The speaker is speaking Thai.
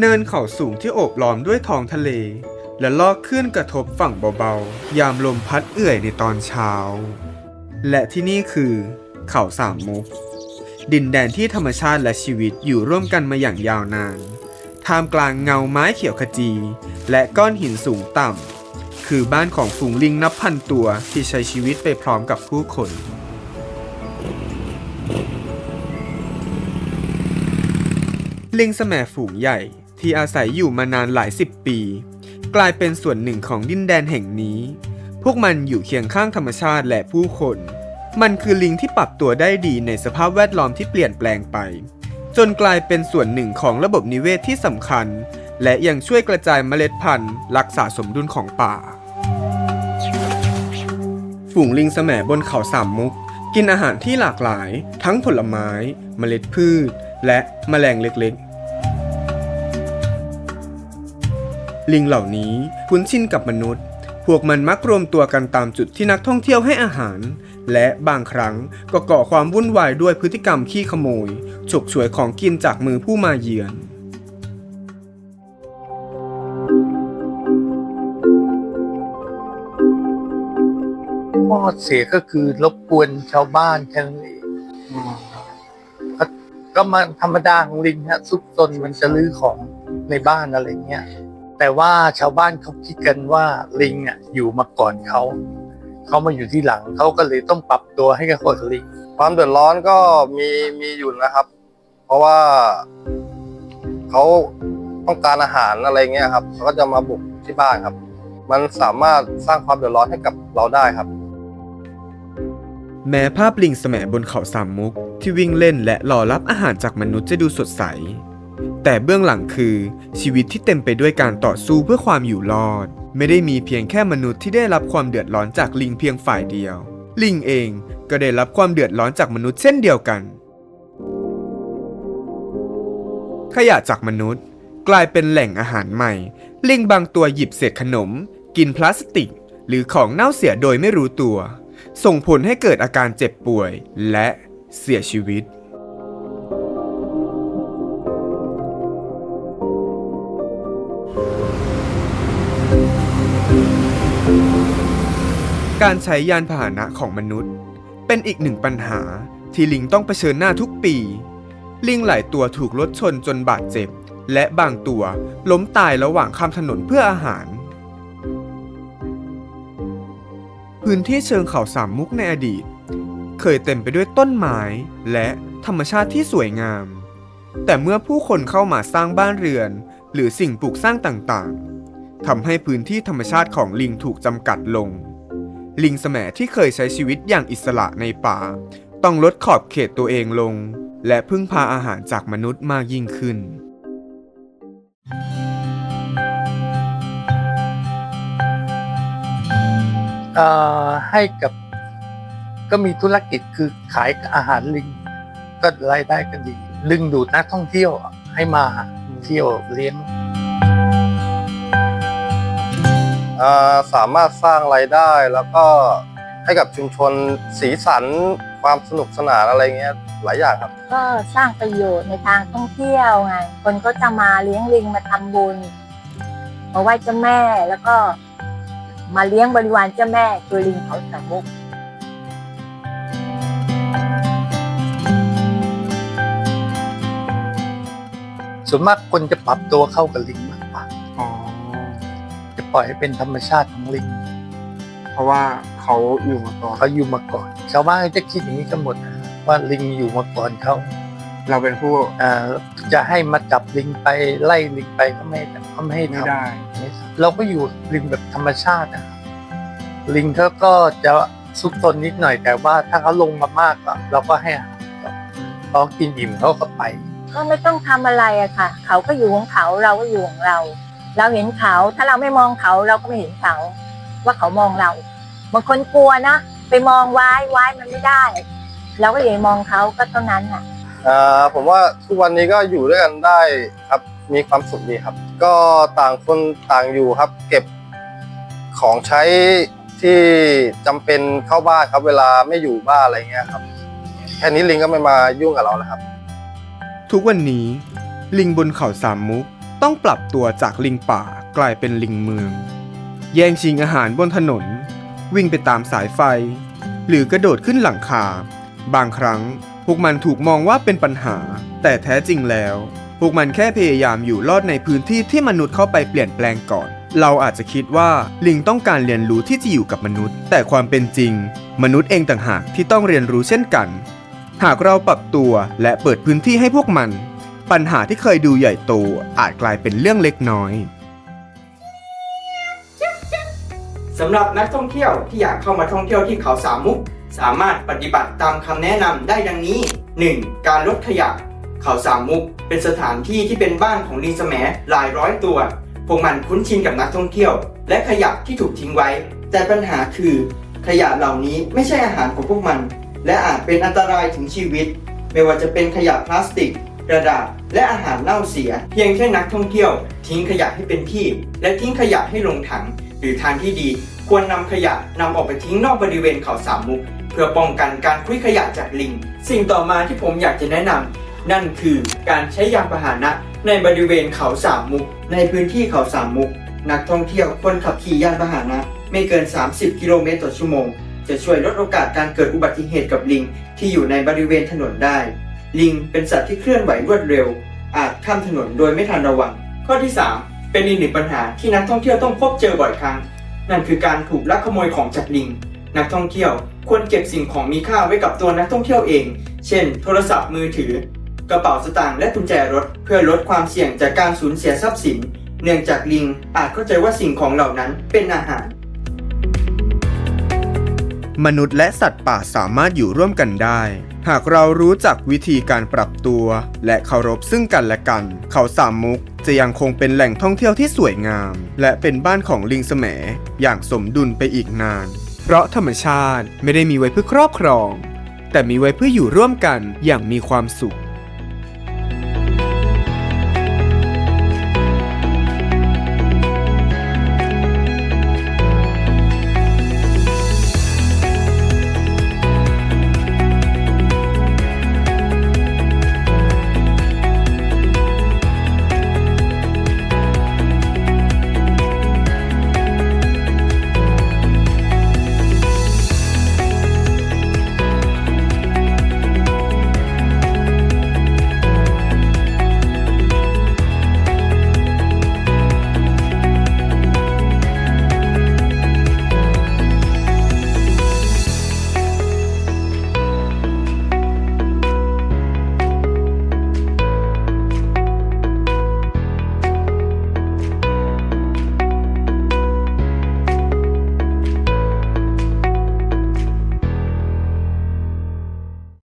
เนินเขาสูงที่โอบล้อมด้วยท้องทะเล และลอกคลื่นกระทบฝั่งเบาๆ ยามลมพัดเอื่อยในตอนเช้า และที่นี่คือ เขาสามมุก ดินแดนที่ธรรมชาติและชีวิตอยู่ร่วมกันมาอย่างยาวนาน ท่ามกลางเงาไม้เขียวขจี และก้อนหินสูงต่ำ คือบ้านของฝูงลิงนับพันตัวที่ใช้ชีวิตไปพร้อมกับผู้คนลิงแสมฝูงใหญ่ ที่อาศัยอยู่มานานหลายสิบปี กลายเป็นส่วนหนึ่งของดินแดนแห่งนี้ พวกมันอยู่เคียงข้างธรรมชาติและผู้คน มันคือลิงที่ปรับตัวได้ดีในสภาพแวดล้อมที่เปลี่ยนแปลงไป จนกลายเป็นส่วนหนึ่งของระบบนิเวศที่สำคัญ และยังช่วยกระจายเมล็ดพันธุ์ รักษาสมดุลของป่า ฝูงลิงแสมบนเขาสามมุก กินอาหารที่หลากหลาย ทั้งผลไม้ เมล็ดพืช และแมลงเล็กๆ ลิงเหล่านี้คุ้นชินกับมนุษย์ พวกมันมักรวมตัวกันตามจุดที่นักท่องเที่ยวให้อาหาร และบางครั้งก็ก่อความวุ่นวายด้วยพฤติกรรมขี้ขโมย ฉกฉวยของกินจากมือผู้มาเยือนข้อเสียก็คือรบกวนชาวบ้านแค่นั้นเองก็ก็มาธรรมดาของลิงฮะซุกซนมันจะลื้อของในบ้านอะไรเงี้ย แต่ว่าชาวบ้านเขาคิดกันว่าลิงอะอยู่มาก่อนเขาเขามาอยู่ที่หลังเขาก็เลยต้องปรับตัวให้กับคนลิงความเดือดร้อนก็มีมีอยู่นะครับ เพราะว่าเขาต้องการอาหารอะไรเงี้ยครับเขาก็จะมาบุกที่บ้านครับ มันสามารถสร้างความเดือดร้อนให้กับเราได้ครับ แม้ภาพลิงแสมบนเขาสามมุกที่วิ่งเล่นและรอรับอาหารจากมนุษย์จะดูสดใส แต่เบื้องหลังคือชีวิตที่เต็มไปด้วยการต่อสู้เพื่อความอยู่รอด ไม่ได้มีเพียงแค่มนุษย์ที่ได้รับความเดือดร้อนจากลิงเพียงฝ่ายเดียว ลิงเองก็ได้รับความเดือดร้อนจากมนุษย์เช่นเดียวกัน ขยะจากมนุษย์ กลายเป็นแหล่งอาหารใหม่ ลิงบางตัวหยิบเศษขนม กินพลาสติก หรือของเน่าเสียโดยไม่รู้ตัว ส่งผลให้เกิดอาการเจ็บป่วยและเสียชีวิต การใช้ยานพาหนะของมนุษย์ เป็นอีกหนึ่งปัญหาที่ลิงต้องเผชิญหน้าทุกปี ลิงหลายตัวถูกรถชนจนบาดเจ็บ และบางตัวล้มตายระหว่างข้ามถนนเพื่ออาหาร พื้นที่เชิงเขาสามมุกในอดีต เคยเต็มไปด้วยต้นไม้และธรรมชาติที่สวยงาม แต่เมื่อผู้คนเข้ามาสร้างบ้านเรือน หรือสิ่งปลูกสร้างต่างๆ ทำให้พื้นที่ธรรมชาติของลิงถูกจำกัดลง ลิงแสมที่เคยใช้ชีวิตอย่างอิสระในป่า ต้องลดขอบเขตตัวเองลง และพึ่งพาอาหารจากมนุษย์มากยิ่งขึ้น ให้กับก็มีธุรกิจคือขายอาหารลิงก็รายได้ก็ดี ดึงดูดนักท่องเที่ยวให้มาเที่ยวเลี้ยง สามารถสร้างรายได้แล้วก็ให้กับชุมชนสีสันความสนุกสนานอะไรเงี้ยหลายอย่างครับ ก็สร้างประโยชน์ในทางท่องเที่ยวไง คนก็จะมาเลี้ยงลิงมาทำบุญมาไหว้เจ้าแม่แล้วก็มาเลี้ยงบริวารเจ้าแม่คือลิงเขาสามมุกส่วนมากคนจะปรับตัวเข้ากับลิงมากกว่าจะ ปล่อยให้เป็นธรรมชาติของลิงเพราะว่าเขาอยู่มาก่อนเขาอยู่มาก่อน ชาวบ้านก็จะคิดอย่างนี้กันหมดนะว่าลิงอยู่มาก่อนเขาเราเป็นผู้อ่าจะให้มาจับลิงไปไล่ลิงไปก็ไม่เขาไม่ให้ไม่ทำ ได้ไม่ทำเราก็อยู่ลิงแบบธรรมชาติอะลิงเขาก็จะซุกซนนิดหน่อยแต่ว่าถ้าเขาลงมามากอะเราก็ให้อาหารเขาพอกินอิ่มเขาก็ไป ก็ไม่ต้องทำอะไรอะค่ะ เขาก็อยู่ของเขาเราก็อยู่ของเรา เราเห็นเขา ถ้าเราไม่มองเขาเราก็ไม่เห็นเขา ว่าเขามองเราบางคนกลัวนะไปมองไว้ไว้มันไม่ได้ เราก็อย่าไปมองเขาก็เท่านั้นน่ะอ่าผมว่าทุกวันนี้ก็อยู่ด้วยกันได้ครับมีความสุขดีครับ ก็ต่างคนต่างอยู่ครับ เก็บของใช้ที่จำเป็นเข้าบ้านครับเวลาไม่อยู่บ้านอะไรเงี้ยครับแค่นี้ลิงก็ไม่มายุ่งกับเราแล้วครับ ทุกวันนี้ลิงบนเขาสามมุก ต้องปรับตัวจากลิงป่ากลายเป็นลิงเมือง แย่งชิงอาหารบนถนน วิ่งไปตามสายไฟ หรือกระโดดขึ้นหลังคา บางครั้งพวกมันถูกมองว่าเป็นปัญหา แต่แท้จริงแล้ว พวกมันแค่พยายามอยู่รอดในพื้นที่ที่มนุษย์เข้าไปเปลี่ยนแปลงก่อน เราอาจจะคิดว่าลิงต้องการเรียนรู้ที่จะอยู่กับมนุษย์ แต่ความเป็นจริง มนุษย์เองต่างหากที่ต้องเรียนรู้เช่นกัน หากเราปรับตัวและเปิดพื้นที่ให้พวกมัน ปัญหาที่เคยดูใหญ่โตอาจกลายเป็นเรื่องเล็กน้อย สำหรับนักท่องเที่ยวที่อยากเข้ามาท่องเที่ยวที่เขาสามมุก สามารถปฏิบัติตามคำแนะนำได้ดังนี้ 1. การลดขยะ เขาสามมุก เป็นสถานที่ที่เป็นบ้านของลิงแสมหลายร้อยตัว พวกมันคุ้นชินกับนักท่องเที่ยว และขยะที่ถูกทิ้งไว้ แต่ปัญหาคือ ขยะเหล่านี้ไม่ใช่อาหารของพวกมัน และอาจเป็นอันตรายถึงชีวิต ไม่ว่าจะเป็นขยะพลาสติก กระดาษ และอาหารเน่าเสีย เพียงแค่นักท่องเที่ยว ทิ้งขยะให้เป็นที่ และทิ้งขยะให้ลงถัง หรือทางที่ดี ควรนำขยะนำออกไปทิ้งนอกบริเวณเขาสามมุก เพื่อป้องกันการคุยขยะจากลิง สิ่งต่อมาที่ผมอยากจะแนะนำนั่นคือการใช้ยานพาหนะในบริเวณเขาสามมุก ในพื้นที่เขาสามมุก นักท่องเที่ยวควรขับขี่ยานพาหนะ ไม่เกิน 30 กิโลเมตรต่อชั่วโมงจะช่วยลดโอกาสการเกิดอุบัติเหตุกับลิง ที่อยู่ในบริเวณถนนได้ ลิงเป็นสัตว์ที่เคลื่อนไหวรวดเร็ว อาจข้ามถนนโดยไม่ทันระวัง ข้อที่ 3 เป็นอีกหนึ่งปัญหาที่นักท่องเที่ยวต้องพบเจอบ่อยครั้ง นั่นคือการถูกลักขโมยของจากลิง นักท่องเที่ยวควรเก็บสิ่งของมีค่าไว้กับตัวนักท่องเที่ยวเอง เช่น โทรศัพท์มือถือ กระเป๋าสตางค์และกุญแจรถ เพื่อลดความเสี่ยงจากการสูญเสียทรัพย์สิน เนื่องจากลิงอาจเข้าใจว่าสิ่งของเหล่านั้นเป็นอาหาร มนุษย์และสัตว์ป่าสามารถอยู่ร่วมกันได้ หากเรารู้จักวิธีการปรับตัว และเคารพซึ่งกันและกัน เขาสามมุกจะยังคงเป็นแหล่งท่องเที่ยวที่สวยงาม และเป็นบ้านของลิงแสมอย่างสมดุลไปอีกนาน เพราะธรรมชาติไม่ได้มีไว้เพื่อครอบครอง แต่มีไว้เพื่ออยู่ร่วมกันอย่างมีความสุข